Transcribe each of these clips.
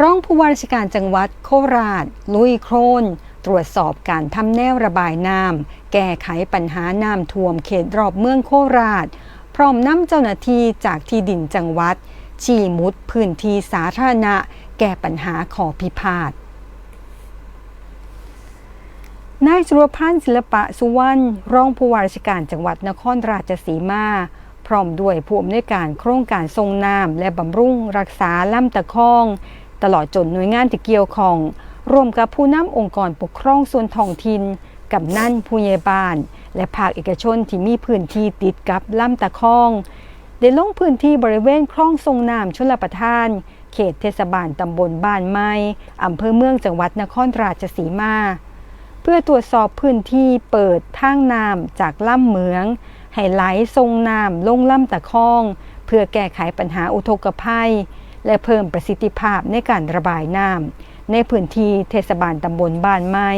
ร้องผู้ว่าราชการจังหวัดโคราช ลุยโครน ตรวจสอบการทำแนวระบายน้ำแก้ไขปัญหาน้ำท่วมเขตรอบเมืองโคราช พร้อมนำเจ้าหน้าที่จากที่ดินจังหวัด ชี้มุดพื้นที่สาธารณะ แก้ปัญหาขอพิพาทนายสุรพันธ์ศิลปะสุวรรณรองผู้ว่าราชการจังหวัดนครราชสีมา พร้อมด้วยผู้อำนวยการโครงการทรงน้ำและบำรุงรักษาลำตะคอง ตลอดจนหน่วยงานที่เกี่ยวข้องร่วมกับผู้นำองค์กรปกครองส่วนท้องถิ่นกับนั่นผู้ใหญ่บ้าน และภาคเอกชนที่มีพื้นที่ติดกับลำตะคองได้ลงพื้นที่บริเวณคลองทรงน้ำชลประทาน เขตเทศบาลตำบลบ้านไม้อำเภอเมืองจังหวัดนครราชสีมา เพื่อตรวจสอบพื้นที่เปิดทางน้ำจากล่ำเหมือง ให้ไหลทรงน้ำลงล่ำตะคอง เพื่อแก้ไขปัญหาอุทกภัย และเพิ่มประสิทธิภาพในการระบายน้ำในพื้นที่เทศบาลตำบลบ้านไม้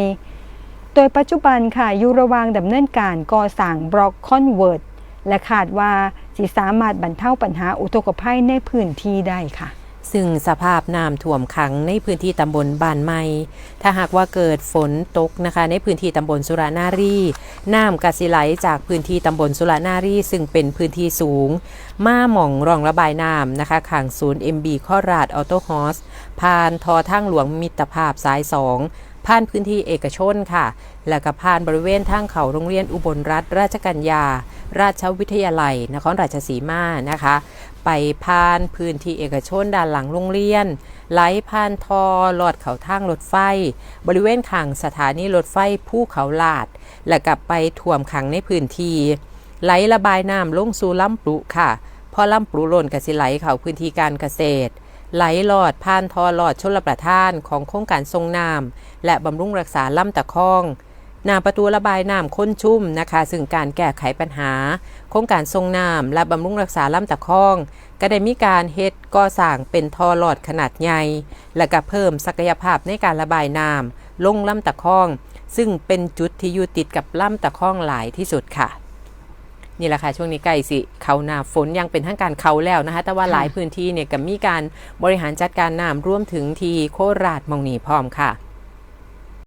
โดยปัจจุบันค่ะอยู่ระหว่างดำเนินการก่อสร้างบล็อกคอนเวิร์ตและคาดว่าสิสามารถบรรเทาปัญหาอุทกภัยในพื้นที่ได้ค่ะ ซึ่งสภาพน้ำท่วมขังในพื้นที่ตำบลบ้านไม้ถ้าหากว่าเกิดฝนตกนะคะ ในพื้นที่ตำบลสุรานารีน้ำกสิไหลจากพื้นที่ตำบลสุรานารีซึ่งเป็นพื้นที่สูง มาหม่องรองระบายน้ำนะคะขังศูนย์ MB ข้อราดออโต้ฮอสผ่านทอทางหลวงมิตรภาพสาย2ผ่านพื้นที่เอกชนค่ะ และก็ผ่านบริเวณทางเขาโรงเรียนอุบลรัฐราชกัญญา ราชวิทยาลัย นครราชสีมานะคะ ไปผ่านพื้นที่เอกชนด้านหลังโรงเรียน ไหลผ่านทอลอดเขาทางรถไฟ บริเวณขังสถานีรถไฟผู้เขาลาด และกลับไปท่วมขังในพื้นที่ไหลระบายน้ำลงสู่ลำปลุค่ะพอลำปลุล่นกสิไหลเข้าพื้นที่การเกษตร ไหลหลอดผ่านทอหลอดชลประทานของโครงการทรงน้ำและบำรุงรักษาลำตะคอง น้ำประตูระบายน้ำค้นชุ่มนะคะ ซึ่งการแก้ไขปัญหา โครงการทรงน้ำและบำรุงรักษาลำตะคอง ก็ได้มีการเฮ็ดก่อสร้างเป็นท่อหลอดขนาดใหญ่ และก็เพิ่มศักยภาพในการระบายน้ำลงลำตะคอง ซึ่งเป็นจุดที่อยู่ติดกับลำตะคองหลายที่สุดค่ะนี่แหละค่ะช่วงนี้ใกล้สิเขาหนาฝนยังเป็นทางการเขาแล้วนะคะ แต่ว่าหลายพื้นที่เนี่ยก็มีการบริหารจัดการน้ำร่วมถึงทีโคราชมองนีพร้อมค่ะ